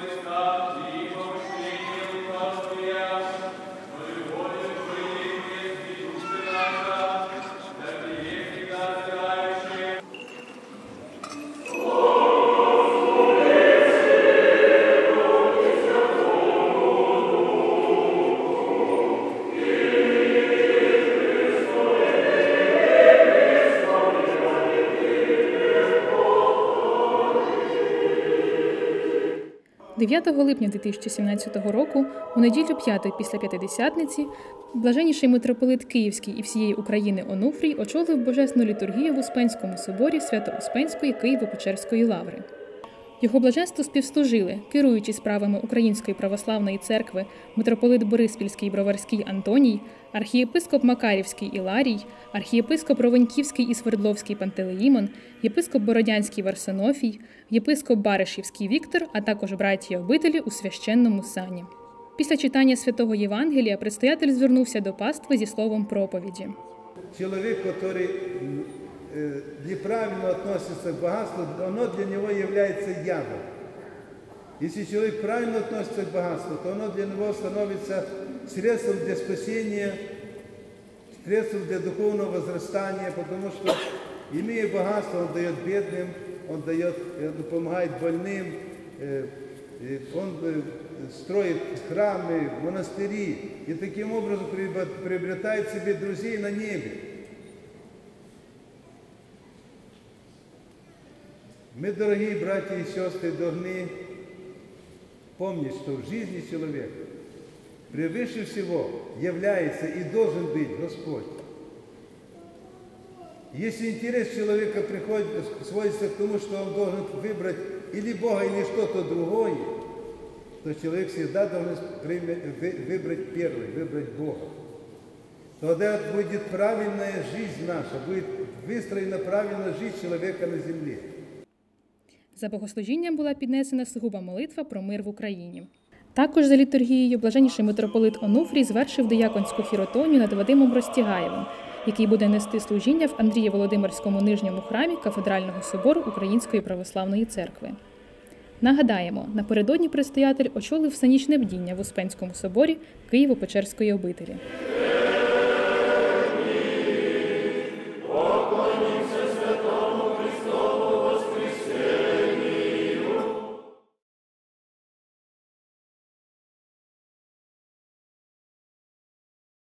Praise God. 9 липня 2017 року, у неділю п'ятої після п'ятидесятниці, блаженніший митрополит Київський і всієї України Онуфрій очолив божесну літургію в Успенському соборі Свято-Успенської Києво-Печерської лаври. Його блаженство співслужили, керуючи справами Української православної церкви, митрополит Бориспільський Броварський Антоній, архієпископ Макарівський Іларій, архієпископ Ровеньківський і Свердловський Пантелеїмон, єпископ Бородянський Варсонофій, єпископ Баришівський Віктор, а також братії обителі у священному сані. Після читання святого Євангелія предстоятель звернувся до пастви зі словом проповіді. Который э, неправильно относится к богатству, оно для него является ядом. Если человек правильно относится к богатству, то оно для него становится средством для спасения, средством для духовного возрастания, потому что, имея богатство, он дает бедным, он дает, э, помогает больным, э, э, он э, строит храмы, монастыри и таким образом приобрет- приобретает себе друзей на небе. Мы, дорогие братья и сестры, должны помнить, что в жизни человека превыше всего является и должен быть Господь. Если интерес человека приходит, сводится к тому, что он должен выбрать или Бога, или что-то другое, то человек всегда должен приме- вы- выбрать первый, выбрать Бога. Тогда будет правильная жизнь наша, будет выстроена правильная жизнь человека на земле. За богослужінням була піднесена сугуба молитва про мир в Україні. Також за літургією блаженніший митрополит Онуфрій звершив дияконську хіротонію над Вадимом Ростігаєвим, який буде нести служіння в Андрії Володимирському нижньому храмі кафедрального собору Української православної церкви. Нагадаємо, напередодні предстоятель очолив санічне бдіння в Успенському соборі Києво-Печерської обителі.